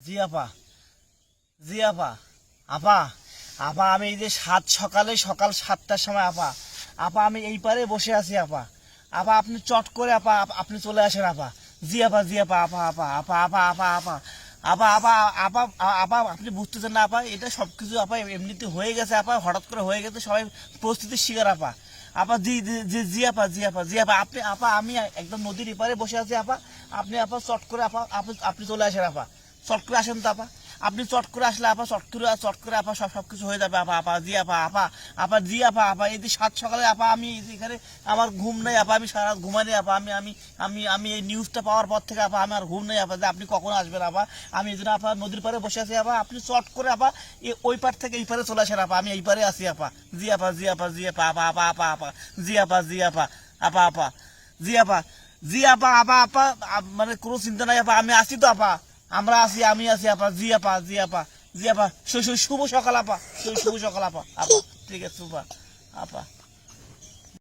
জি আপা জি আপা আপা আপা আমি এই যে সাত সকালে সকাল সাতটার সময় আপা আপা আমি এই পারে বসে আছি আপা আপা আপনি চট করে আপা আপ- আপনি চলে আসেন আপা জি আপা জি আপা আপা আপা আপা আপা আপা আপা আপা আপা আপা আপা আপনি বুঝতেছেন না আপা এটা সব কিছু আপা এমনিতে হয়ে গেছে আপা হঠাৎ করে হয়ে গেছে সবাই পরিস্থিতির শিকার আপা আপা জি জি- জি আপা জি আপা জি আপা আপনি আপা আমি একদম নদীর এপারে বসে আছি আপা আপনি আপা চট করে আপা আপনি চলে আসেন আপা চট করে আসেন তো আপা। আপনি চট করে আসলে আপা, চট করে চট করে আপা, সব সব কিছু হয়ে যাবে আপা। আপা, জি আপা আপা আপা, জি আপা আপা। এই যে সাত সকালে আপা, আমি এখানে আমার ঘুম নেই আপা, আমি সারা ঘুমাই আপা। আমি আমি আমি আমি এই নিউজটা পাওয়ার পর থেকে আপা, আমার ঘুম নেই আপা। যে আপনি কখন আসবেন আপা? আমি এই জন্য আপা নদীর পাড়ে বসে আছি আপা। আপনি চট করে আপা ওই পার থেকে এই পারে চলে আসেন আপা। আমি এই পারে আছি আপা। জি আপা জি আপা জি আপা আপা আপা আপা আপা। জি আপা জি আপা আপা আপা। জি আপা জি আপা আপা আপা। মানে কোনো চিন্তা নাই আপা। আমি আছি তো আপা। আমরা আছি, আমি আছি, আপা, জি আপা জি আপা জি আপা। শুভ সকাল, আপা। শুভ সকাল, আপা আপা। ঠিক আছে আপা আপা।